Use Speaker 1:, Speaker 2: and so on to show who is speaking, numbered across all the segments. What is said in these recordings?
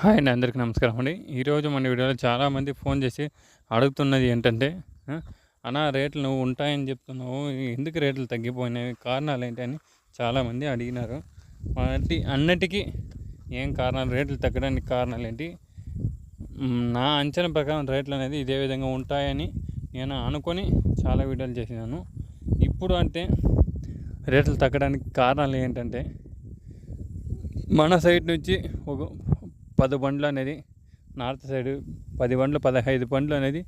Speaker 1: Hi అండి అందరికీ నమస్కారం అండి. ఈరోజు మన వీడియోలో చాలామంది ఫోన్ చేసి అడుగుతున్నది ఏంటంటే అనా అన్నా రేట్లు నువ్వు ఉంటాయని చెప్తున్నావు ఎందుకు రేట్లు తగ్గిపోయినాయి కారణాలు ఏంటి అని చాలామంది అడిగినారు. వాటి అన్నిటికీ ఏం కారణాలు రేట్లు తగ్గడానికి కారణాలు ఏంటి? నా అంచనా ప్రకారం రేట్లు అనేది ఇదే విధంగా ఉంటాయని నేను అనుకొని చాలా వీడియోలు చేసినాను. ఇప్పుడు అంటే రేట్లు తగ్గడానికి కారణాలు ఏంటంటే మన సైడ్ నుంచి ఒక పది బండ్లు అనేది నార్త్ సైడ్ పది బండ్లు పదహైదు బండ్లు అనేది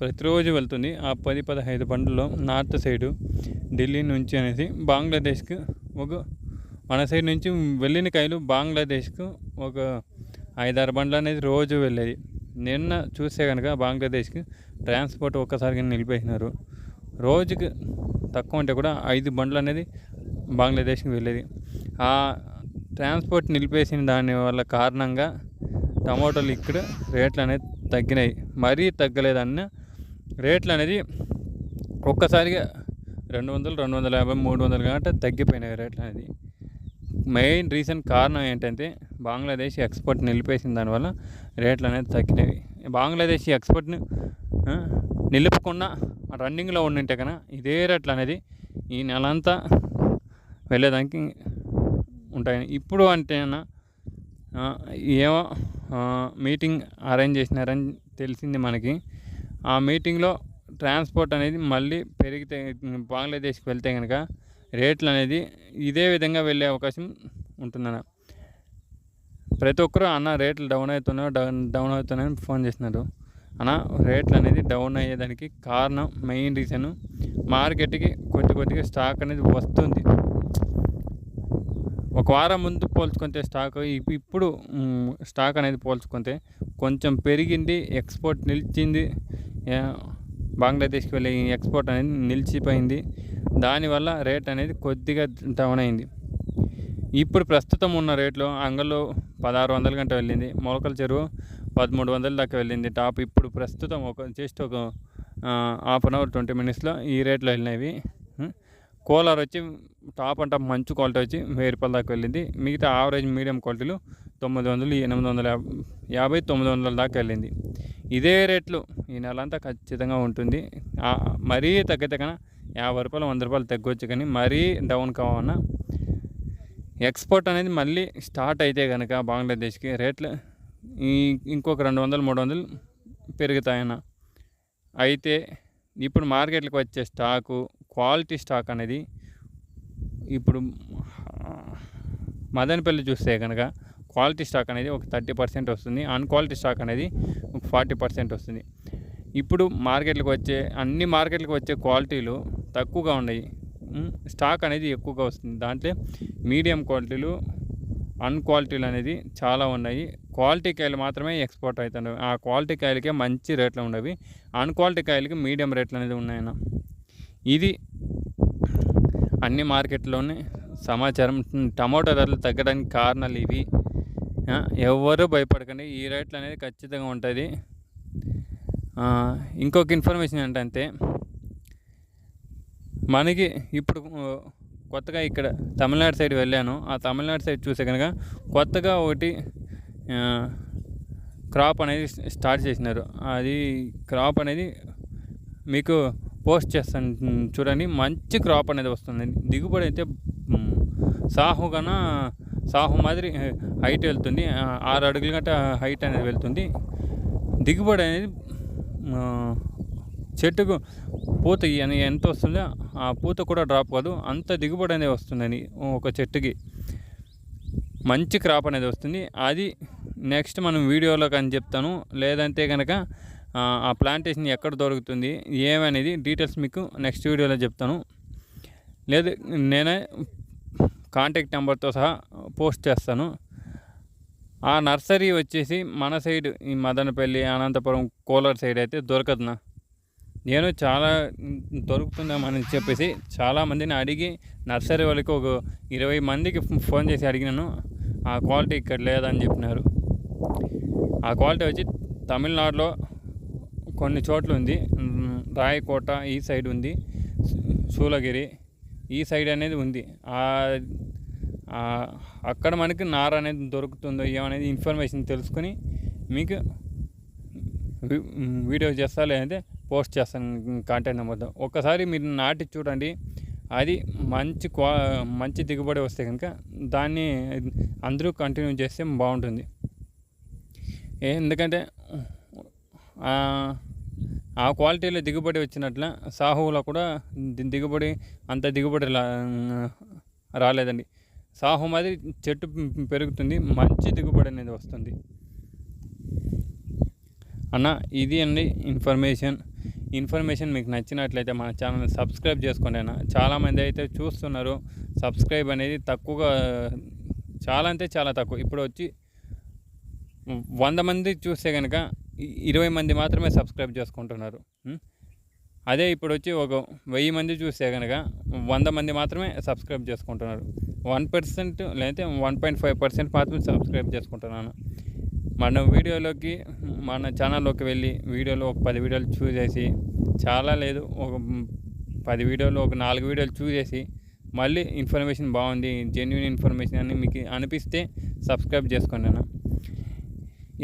Speaker 1: ప్రతిరోజు వెళ్తుంది. ఆ పది పదహైదు బండ్లలో నార్త్ సైడు ఢిల్లీ నుంచి అనేది బంగ్లాదేశ్కి ఒక మన సైడ్ నుంచి వెళ్ళిన కాయలు బంగ్లాదేశ్కు ఒక ఐదారు బండ్లు అనేది రోజు వెళ్ళేది. నిన్న చూస్తే కనుక బంగ్లాదేశ్కి ట్రాన్స్పోర్ట్ ఒక్కసారిగా నిలిపేసినారు. రోజుకి తక్కువ ఉంటే కూడా ఐదు బండ్లు అనేది బంగ్లాదేశ్కి వెళ్ళేది. ఆ ట్రాన్స్పోర్ట్ నిలిపేసిన దాని వల్ల కారణంగా టమాటోలు ఇక్కడ రేట్లు అనేది తగ్గినాయి. మరీ తగ్గలేదన్న రేట్లు అనేది ఒక్కసారిగా రెండు వందలు రెండు వందల యాభై మూడు వందలు కాబట్టి తగ్గిపోయినాయి రేట్లు అనేది. మెయిన్ రీజన్ కారణం ఏంటంటే బంగ్లాదేశ్ ఎక్స్పోర్ట్ నిలిపేసిన దానివల్ల రేట్లు అనేది తగ్గినవి బంగ్లాదేశ్ ఎక్స్పోర్ట్ని ఆ, నిలుపుకున్న రన్నింగ్లో ఉండింటే కన్నా ఇదే రేట్లు అనేది ఈ నెల అంతా వెళ్ళేదానికి ఉంటాయని. ఇప్పుడు అంటేనా ఏమో మీటింగ్ అరేంజ్ చేసినారని తెలిసింది మనకి. ఆ మీటింగ్లో ట్రాన్స్పోర్ట్ అనేది మళ్ళీ పెరిగితే బంగ్లాదేశ్కి వెళ్తే కనుక రేట్లు అనేది ఇదే విధంగా వెళ్ళే అవకాశం ఉంటుందన్న. ప్రతి ఒక్కరూ అన్న రేట్లు డౌన్ అవుతున్నాయో డౌన్ డౌన్ అవుతున్నాయని ఫోన్ చేసినారు. అన్న రేట్లు అనేది డౌన్ అయ్యేదానికి కారణం మెయిన్ రీజన్ మార్కెట్కి కొద్ది కొద్దిగా స్టాక్ అనేది వస్తుంది. ఒక వారం ముందు పోల్చుకుంటే స్టాక్ ఇప్పుడు స్టాక్ అనేది పోల్చుకుంటే కొంచెం పెరిగింది ఎక్స్పోర్ట్ నిలిచింది బంగ్లాదేశ్కి వెళ్ళే ఎక్స్పోర్ట్ అనేది నిలిచిపోయింది. దానివల్ల రేట్ అనేది కొద్దిగా డౌన్ అయింది. ఇప్పుడు ప్రస్తుతం ఉన్న రేట్లో అంగల్లో పదహారు వందల గంట వెళ్ళింది మొలకల చెరువు పదమూడు వందల దాకా వెళ్ళింది. టాప్ ఇప్పుడు ప్రస్తుతం ఒక జస్ట్ ఒక హాఫ్ అన్ అవర్ ట్వంటీ మినిట్స్లో ఈ రేట్లో వెళ్ళినవి కోలార్ వచ్చి టాప్ అండ్ టాప్ మంచి క్వాలిటీ వచ్చి వెయ్యి రూపాయల దాకా వెళ్ళింది. మిగతా యావరేజ్ మీడియం క్వాలిటీలు తొమ్మిది వందలు ఎనిమిది వందల యాభై యాభై తొమ్మిది వందల దాకా వెళ్ళింది. ఇదే రేట్లు ఈ నెల అంతా ఖచ్చితంగా ఉంటుంది. మరీ తగ్గితే కన్నా యాభై రూపాయలు వంద రూపాయలు తగ్గొచ్చు కానీ మరీ డౌన్ కావన్నా ఎక్స్పోర్ట్ అనేది మళ్ళీ స్టార్ట్ అయితే కనుక బంగ్లాదేశ్కి రేట్లు ఇంకొక రెండు వందలు మూడు వందలు పెరుగుతాయన్న. అయితే ఇప్పుడు మార్కెట్లకు వచ్చే స్టాకు క్వాలిటీ స్టాక్ అనేది ఇప్పుడు మదనపల్లి చూస్తే కనుక క్వాలిటీ స్టాక్ అనేది ఒక థర్టీ పర్సెంట్ వస్తుంది. అన్క్వాలిటీ స్టాక్ అనేది ఒక ఫార్టీ పర్సెంట్ వస్తుంది. ఇప్పుడు మార్కెట్లకు వచ్చే అన్ని మార్కెట్లకు వచ్చే క్వాలిటీలు తక్కువగా ఉన్నాయి. స్టాక్ అనేది ఎక్కువగా వస్తుంది. దాంట్లో మీడియం క్వాలిటీలు అన్క్వాలిటీలు అనేది చాలా ఉన్నాయి. క్వాలిటీ కాయలు మాత్రమే ఎక్స్పోర్ట్ అవుతున్నాయి ఆ క్వాలిటీ కాయలకే మంచి రేట్లు ఉండవి. అన్క్వాలిటీ కాయలకి మీడియం రేట్లు అనేది ఉన్నాయన్న. ఇది అన్ని మార్కెట్లోనే సమాచారం. టమాటో ధరలు తగ్గడానికి కారణాలు ఇవి. ఆ, భయపడకండి. ఈ రేట్లు అనేది ఖచ్చితంగా ఉంటుంది. ఇంకొక ఇన్ఫర్మేషన్ ఏంటంటే మనకి ఇప్పుడు కొత్తగా ఇక్కడ తమిళనాడు సైడ్ వెళ్ళాను. ఆ తమిళనాడు సైడ్ చూసే కనుక కొత్తగా ఒకటి క్రాప్ అనేది స్టార్ట్ చేసినారు. అది క్రాప్ అనేది మీకు పోస్ట్ చేస్తాను. చూడండి. మంచి క్రాప్ అనేది వస్తుంది. దిగుబడి అయితే సాహు కన్నా సాహు మాదిరి హైట్ వెళ్తుంది. ఆరు అడుగుల గంట హైట్ అనేది వెళ్తుంది. దిగుబడి అనేది చెట్టుకు పూత అని ఎంత వస్తుందో ఆ పూత కూడా డ్రాప్ కాదు. అంత దిగుబడి అనేది వస్తుందని ఒక చెట్టుకి. మంచి క్రాప్ అనేది వస్తుంది. అది నెక్స్ట్ మనం వీడియోలో కానీ చెప్తాను. లేదంటే కనుక ఆ, ప్లాంటేషన్ ఎక్కడ దొరుకుతుంది ఏమనేది డీటెయిల్స్ మీకు నెక్స్ట్ వీడియోలో చెప్తాను. లేదు నేనే కాంటాక్ట్ నెంబర్తో సహా పోస్ట్ చేస్తాను. ఆ నర్సరీ వచ్చేసి మన సైడ్ ఈ మదనపల్లి అనంతపురం కోలార్ సైడ్ అయితే దొరకదునా? నేను చాలా దొరుకుతుందామని చెప్పేసి చాలామందిని అడిగి నర్సరీ వాళ్ళకి ఒక ఇరవై మందికి ఫోన్ చేసి అడిగినాను. ఆ క్వాలిటీ ఇక్కడ లేదని చెప్పినారు. ఆ క్వాలిటీ వచ్చి తమిళనాడులో కొన్ని చోట్ల ఉంది. రాయకోట ఈ సైడ్ ఉంది. సూలగిరి ఈ సైడ్ అనేది ఉంది. అక్కడ మనకి నార అనేది దొరుకుతుందో ఏమనేది ఇన్ఫర్మేషన్ తెలుసుకొని మీకు వీడియో చేస్తా లేదంటే పోస్ట్ చేస్తాను కాంటాక్ట్ నెంబర్తో ఒక్కసారి మీరు నాటి చూడండి. అది మంచి క్వా మంచి దిగుబడి వస్తే కనుక దాన్ని అందరూ కంటిన్యూ చేస్తే బాగుంటుంది. ఎందుకంటే ఆ, క్వాలిటీలో దిగుబడి వచ్చినట్ల సాహువులో కూడా దిగుబడి అంత దిగుబడి రాలేదండి. సాహు మాది చెట్టు పెరుగుతుంది మంచి దిగుబడి అనేది వస్తుంది. అన్న ఇది అండి ఇన్ఫర్మేషన్. ఇన్ఫర్మేషన్ మీకు నచ్చినట్లయితే మన ఛానల్ని సబ్స్క్రైబ్ చేసుకోండి అన్న. చాలామంది అయితే చూస్తున్నారు సబ్స్క్రైబ్ అనేది తక్కువగా చాలా అంటే చాలా తక్కువ. ఇప్పుడు వచ్చి వంద మంది చూస్తే కనుక ఇరవై మంది మాత్రమే సబ్స్క్రైబ్ చేసుకుంటున్నారు. అదే ఇప్పుడు వచ్చి ఒక వెయ్యి మంది చూస్తే కనుక వంద మంది మాత్రమే సబ్స్క్రైబ్ చేసుకుంటున్నారు. వన్ పర్సెంట్ లేకపోతే వన్ పాయింట్ ఫైవ్ పర్సెంట్ మాత్రమే సబ్స్క్రైబ్ చేసుకుంటున్నాను. మన వీడియోలోకి మన ఛానల్లోకి వెళ్ళి వీడియోలో ఒక పది వీడియోలు చూసేసి చాలా లేదు ఒక పది వీడియోలు ఒక నాలుగు వీడియోలు చూసేసి మళ్ళీ ఇన్ఫర్మేషన్ బాగుంది జెన్యున్ ఇన్ఫర్మేషన్ అని మీకు అనిపిస్తే సబ్స్క్రైబ్ చేసుకోండి అన్న.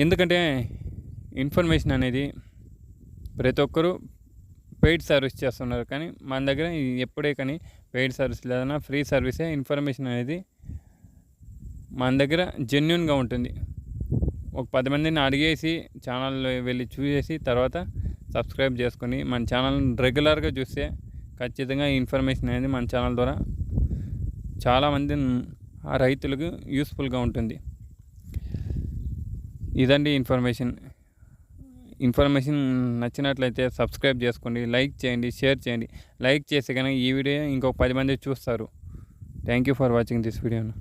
Speaker 1: ఎందుకంటే ఇన్ఫర్మేషన్ అనేది ప్రతి ఒక్కరూ పెయిడ్ సర్వీస్ చేస్తున్నారు కానీ మన దగ్గర ఎప్పుడే కానీ పెయిడ్ సర్వీస్ లేదన్నా ఫ్రీ సర్వీసే ఇన్ఫర్మేషన్ అనేది మన దగ్గర జెన్యున్గా ఉంటుంది. ఒక పది మందిని అడిగేసి ఛానల్లో వెళ్ళి చూసేసి తర్వాత సబ్స్క్రైబ్ చేసుకొని మన ఛానల్ రెగ్యులర్గా చూస్తే ఖచ్చితంగా ఈ ఇన్ఫర్మేషన్ అనేది మన ఛానల్ ద్వారా చాలామంది ఆ రైతులకు యూస్ఫుల్గా ఉంటుంది. ఇదండి ఇన్ఫర్మేషన్. ఇన్ఫర్మేషన్ నచ్చినట్లయితే సబ్స్క్రైబ్ చేసుకోండి లైక్ చేయండి షేర్ చేయండి. లైక్ చేస్తే కనుక ఈ వీడియో ఇంకొక పది మంది చూస్తారు. Thank you for watching this వీడియోను.